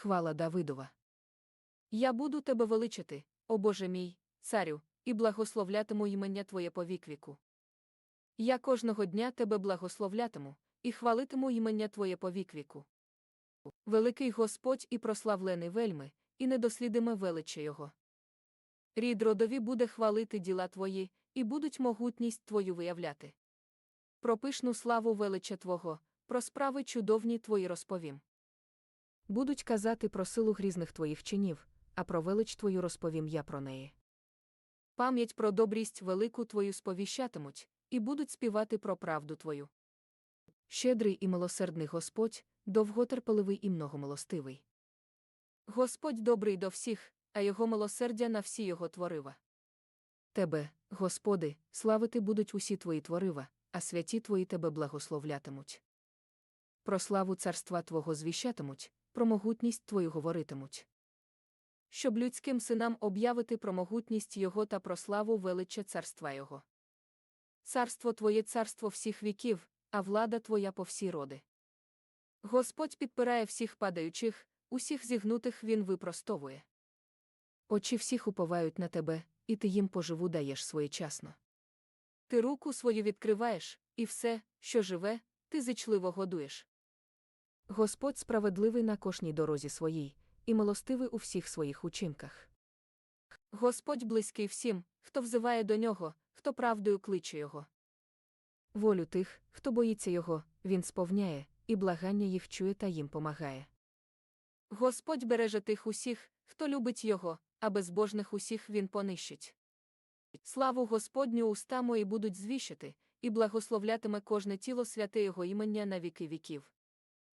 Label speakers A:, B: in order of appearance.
A: хвала Давидова. Я буду тебе величати, о Боже мій, царю, і благословлятиму імення Твоє по вік. Я кожного дня тебе благословлятиму, і хвалитиму імення Твоє по вік. Великий Господь і прославлений вельми, і недослідиме величе Його. Рід родові буде хвалити діла Твої, і будуть могутність Твою виявляти. Про пишну славу велича Твого, про справи чудовні Твої розповім. Будуть казати про силу грізних Твоїх чинів, а про велич Твою розповім я про неї. Пам'ять про добрість велику Твою сповіщатимуть, і будуть співати про правду Твою. Щедрий і милосердний Господь, довготерпеливий і многомилостивий. Господь добрий до всіх, а його милосердя на всі його творива. Тебе, Господи, славити будуть усі твої творива, а святі твої тебе благословлятимуть. Про славу царства Твого звіщатимуть, про могутність Твою говоритимуть. Щоб людським синам об'явити про могутність Його та про славу величчя царства Його. Царство Твоє царство всіх віків, а влада Твоя по всі роди. Господь підпирає всіх падаючих, усіх зігнутих Він випростовує. Очі всіх уповають на тебе, і ти їм поживу даєш своєчасно. Ти руку свою відкриваєш, і все, що живе, ти зичливо годуєш. Господь справедливий на кожній дорозі своїй, і милостивий у всіх своїх учинках. Господь близький всім, хто взиває до нього, хто правдою кличе його. Волю тих, хто боїться його, він сповняє, і благання їх чує та їм помагає. Господь береже тих усіх, хто любить його, а безбожних усіх він понищить. Славу Господню уста мої будуть звіщати, і благословлятиме кожне тіло святе його імення на віки віків.